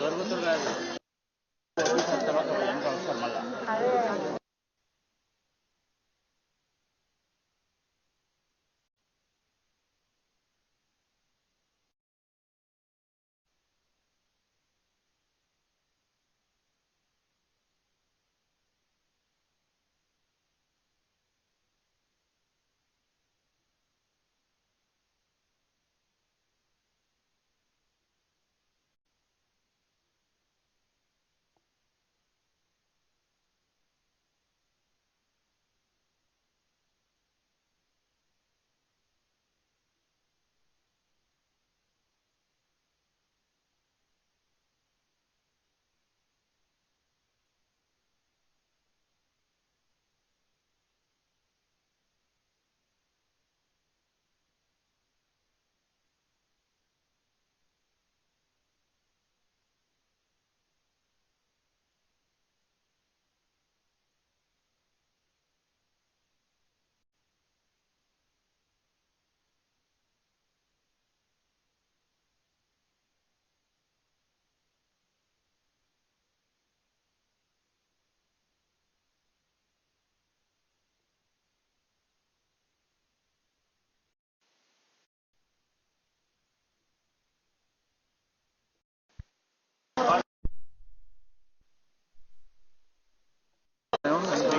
Government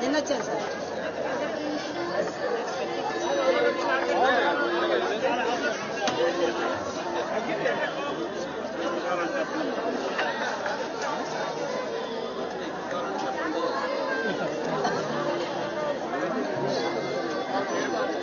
నిన్న వచ్చాను sir ఆ వాటర్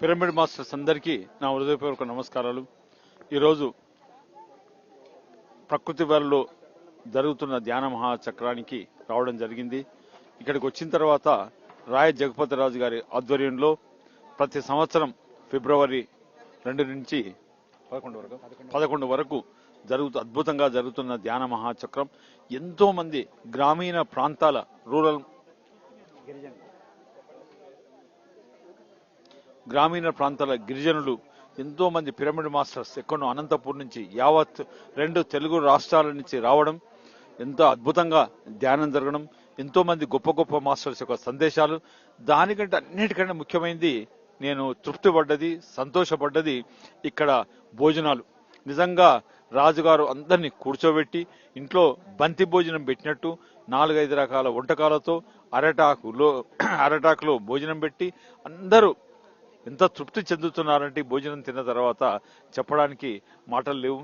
పిరమిడ్ మాస్టర్స్ అందరికీ నా హృదయపూర్వక నమస్కారాలు. ఈరోజు ప్రకృతి వరలో జరుగుతున్న ధ్యాన మహాచక్రానికి రావడం జరిగింది. ఇక్కడికి వచ్చిన తర్వాత రాయ జగపతి రాజు గారి ఆధ్వర్యంలో ప్రతి సంవత్సరం ఫిబ్రవరి రెండు నుంచి పదకొండు వరకు పదకొండు వరకు జరుగుతూ అద్భుతంగా జరుగుతున్న ధ్యాన మహాచక్రం. ఎంతో మంది గ్రామీణ ప్రాంతాల రూరల్ గ్రామీణ ప్రాంతాల గిరిజనులు ఎంతో మంది పిరమిడ్ మాస్టర్స్ ఎక్కడో అనంతపూర్ నుంచి యావత్ రెండు తెలుగు రాష్ట్రాల నుంచి రావడం ఎంతో అద్భుతంగా ధ్యానం జరగడం ఎంతో మంది గొప్ప గొప్ప మాస్టర్స్ యొక్క సందేశాలు. దానికంటే అన్నిటికంటే ముఖ్యమైనది నేను తృప్తి పడ్డది సంతోషపడ్డది ఇక్కడ భోజనాలు. నిజంగా రాజుగారు అందరినీ కూర్చోబెట్టి ఇంట్లో బంతి భోజనం పెట్టినట్టు నాలుగైదు రకాల వంటకాలతో అరటాకులో అరటాకులో భోజనం పెట్టి అందరూ ఎంత తృప్తి చెందుతున్నారంటే భోజనం తిన్న తర్వాత చెప్పడానికి మాటలు లేవు.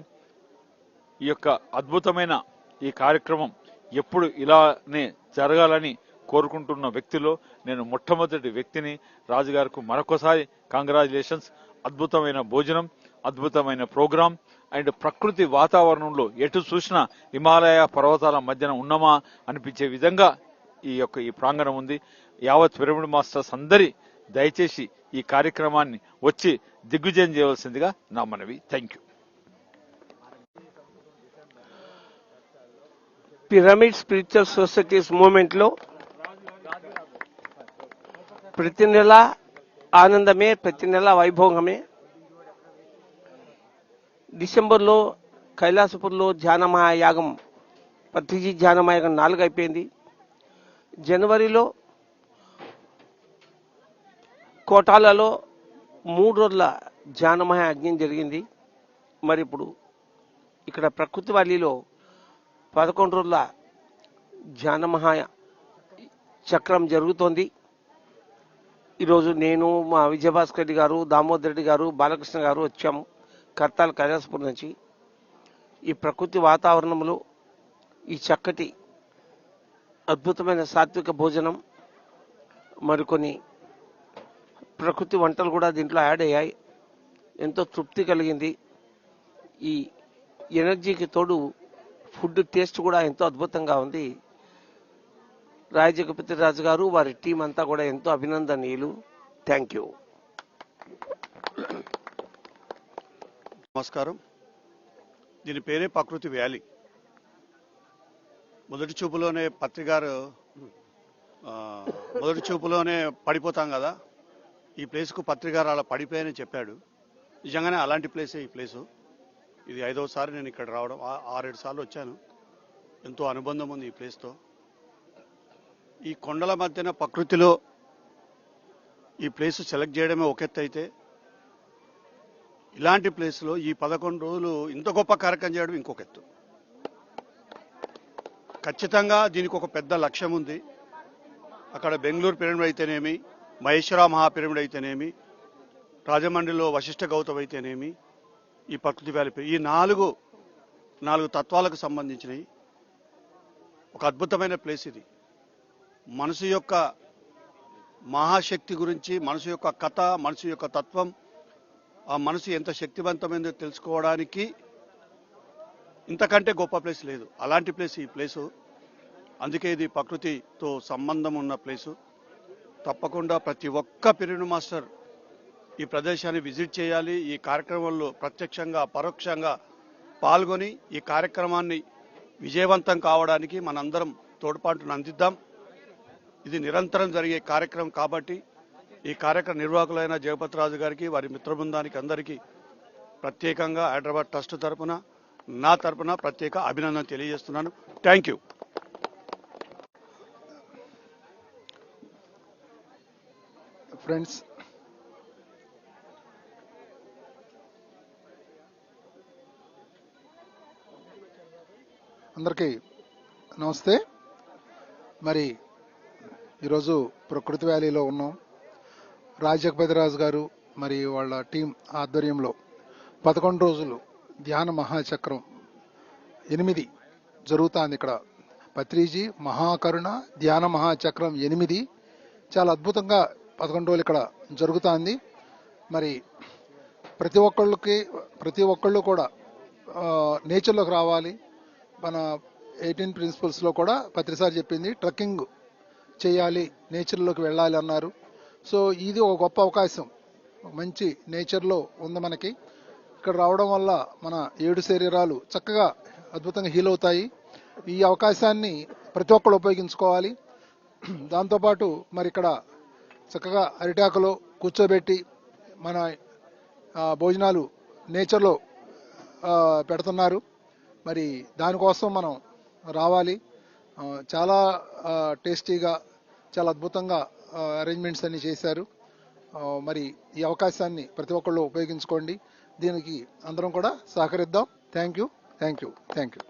ఈ యొక్క అద్భుతమైన ఈ కార్యక్రమం ఎప్పుడు ఇలానే జరగాలని కోరుకుంటున్న వ్యక్తిలో నేను మొట్టమొదటి వ్యక్తిని రాజుగారికి మరొకసారి కంగ్రాచులేషన్స్ అద్భుతమైన భోజనం అద్భుతమైన ప్రోగ్రాం. అండ్ ప్రకృతి వాతావరణంలో ఎటు చూసినా హిమాలయ పర్వతాల మధ్యన ఉన్నామా అనిపించే విధంగా ఈ యొక్క ఈ ప్రాంగణం ఉంది. యావత్ పిరమిడ్ మాస్టర్స్ అందరి దయచేసి ఈ కార్యక్రమాన్ని వచ్చి దిగ్విజయం చేయవలసిందిగా నా మనవి. Thank you pyramid spiritual societies మూమెంట్లో ప్రతి నెల ఆనందమే ప్రతి నెల వైభోగమే. డిసెంబర్లో కైలాసపూర్లో ధ్యాన మహాయాగం పత్రిజీ ధ్యాన నాలుగు అయిపోయింది జనవరిలో కోటాలలో మూడు రోజుల ధ్యాన మహాయజ్ఞం జరిగింది. మరి ఇప్పుడు ఇక్కడ ప్రకృతి వాలీలో పదకొండు రోజుల జానమహాయ చక్రం జరుగుతోంది. ఈరోజు నేను మా విజయభాస్కర్ రెడ్డి గారు దామోదర్ రెడ్డి గారు బాలకృష్ణ గారు వచ్చాము. కర్తాల కైలాసపూర్ నుంచి. ఈ ప్రకృతి వాతావరణంలో ఈ చక్కటి అద్భుతమైన సాత్విక భోజనం మరికొన్ని ప్రకృతి వంటలు కూడా దీంట్లో యాడ్ అయ్యాయి. ఎంతో తృప్తి కలిగింది. ఈ ఎనర్జీకి తోడు ఫుడ్ టేస్ట్ కూడా ఎంతో అద్భుతంగా ఉంది. రాయజగపతి రాజు గారు వారి టీం అంతా కూడా ఎంతో అభినందనీయులు. థ్యాంక్ యూ నమస్కారం. దీని పేరే ప్రకృతి వ్యాలీ. మొదటి చూపులోనే పత్రికారు మొదటి చూపులోనే పడిపోతాం కదా. ఈ ప్లేస్కు పత్రికారు అలా పడిపోయాయని చెప్పాడు. నిజంగానే అలాంటి ప్లేసే ఈ ప్లేసు. ఇది ఐదవసారి నేను ఇక్కడ రావడం ఆరేడు సార్లు వచ్చాను. ఎంతో అనుబంధం ఉంది ఈ ప్లేస్తో. ఈ కొండల మధ్యన ప్రకృతిలో ఈ ప్లేస్ సెలెక్ట్ చేయడమే ఒక ఎత్తు అయితే ఇలాంటి ప్లేస్లో ఈ పదకొండు రోజులు ఇంత గొప్ప కార్యక్రమం చేయడం ఇంకొక ఎత్తు. ఖచ్చితంగా దీనికి ఒక పెద్ద లక్ష్యం ఉంది. అక్కడ బెంగళూరు పిరమిడ్ అయితేనేమి మహేశ్వర మహాపిరమిడ్ అయితేనేమి రాజమండ్రిలో వశిష్ఠ గౌతమ్ అయితేనేమి ఈ ప్రకృతి వ్యాలీ ఈ నాలుగు నాలుగు తత్వాలకు సంబంధించినవి ఒక అద్భుతమైన ప్లేస్ ఇది. మనసు యొక్క మహాశక్తి గురించి మనసు యొక్క కథ మనసు యొక్క తత్వం ఆ మనసు ఎంత శక్తివంతమైందో తెలుసుకోవడానికి ఇంతకంటే గొప్ప ప్లేస్ లేదు. అలాంటి ప్లేస్ ఈ ప్లేసు. అందుకే ఇది ప్రకృతితో సంబంధం ఉన్న ప్లేసు. తప్పకుండా ప్రతి ఒక్క పిరియడ్ మాస్టర్ ఈ ప్రదేశాన్ని విజిట్ చేయాలి. ఈ కార్యక్రమంలో ప్రత్యక్షంగా పరోక్షంగా పాల్గొని ఈ కార్యక్రమాన్ని విజయవంతం కావడానికి మనందరం తోడ్పాటును అందిద్దాం. ఇది నిరంతరం జరిగే కార్యక్రమం కాబట్టి ఈ కార్యక్రమ నిర్వాహకులైన జగపతిరాజు గారికి వారి మిత్రబృందానికి అందరికీ ప్రత్యేకంగా హైదరాబాద్ ట్రస్ట్ తరపున నా తరపున ప్రత్యేక అభినందన తెలియజేస్తున్నాను. Thank you. ఫ్రెండ్స్. అందరికీ నమస్తే. మరి ఈరోజు ప్రకృతి వ్యాలీలో ఉన్నాం. రాజగపతిరాజు గారు మరి వాళ్ళ టీం ఆధ్వర్యంలో పదకొండు రోజులు ధ్యాన మహాచక్రం ఎనిమిది జరుగుతుంది ఇక్కడ. పత్రిజీ మహాకరుణ ధ్యాన మహాచక్రం ఎనిమిది. చాలా అద్భుతంగా పదకొండు రోజులు ఇక్కడ జరుగుతుంది. మరి ప్రతి ఒక్కళ్ళకి ప్రతి ఒక్కళ్ళు కూడా నేచర్లోకి రావాలి. మన ఎయిటీన్ ప్రిన్సిపల్స్లో కూడా ప్రతిసారి చెప్పింది ట్రెక్కింగ్ చేయాలి నేచర్లోకి వెళ్ళాలి అన్నారు. సో ఇది ఒక గొప్ప అవకాశం. మంచి నేచర్లో ఉంది మనకి. ఇక్కడ రావడం వల్ల మన ఏడు శరీరాలు చక్కగా అద్భుతంగా హీల్ అవుతాయి. ఈ అవకాశాన్ని ప్రతి ఒక్కళ్ళు ఉపయోగించుకోవాలి. దాంతోపాటు మరి ఇక్కడ చక్కగా అరిటాకులో కూర్చోబెట్టి మన భోజనాలు నేచర్లో పెడుతున్నారు. మరి దానికోసం మనం రావాలి. చాలా టేస్టీగా చాలా అద్భుతంగా అరేంజ్మెంట్స్ అన్ని చేశారు. మరి ఈ అవకాశాన్ని ప్రతి ఒక్కళ్ళు ఉపయోగించుకోండి. దీనికి అందరం కూడా సహకరిద్దాం. Thank you thank you thank you